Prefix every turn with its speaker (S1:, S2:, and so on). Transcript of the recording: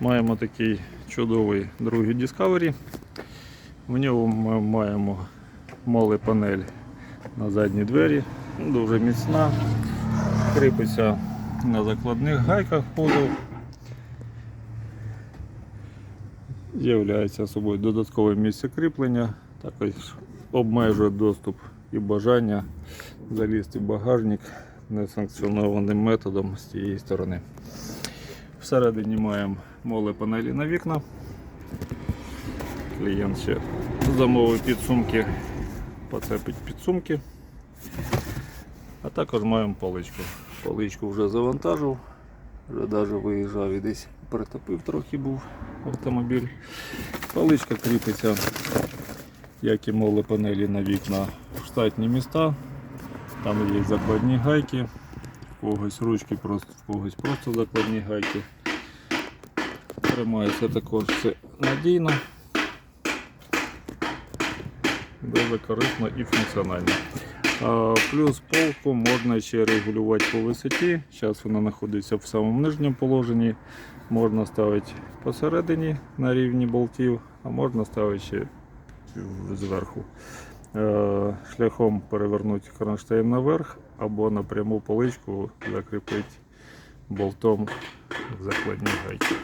S1: Маємо такий чудовий другий Discovery. В ньому ми маємо моли панель на задні двері, дуже міцна, кріпиться на закладних гайках позов. З'являється собою додаткове місце кріплення, також обмежує доступ і бажання залізти в багажник несанкціонованим методом з цієї сторони. Всередині маємо моли панелі на вікна. Клієнт ще замовив підсумки, поцепить підсумки. А також маємо поличку. Поличку вже завантажив, вже навіть виїжджав і десь притопив трохи був автомобіль. Поличка кріпиться, як і моли панелі на вікна в штатні міста. Там є закладні гайки, когось ручки, просто, в когось просто закладні гайки. Тримається також все надійно, безкорисно і функціонально. Плюс полку можна ще регулювати по висоті. Зараз вона знаходиться в самому нижньому положенні. Можна ставити посередині на рівні болтів, а можна ставити ще зверху. Шляхом перевернути кронштейн наверх або напряму поличку закріпити болтом в закладні гайки.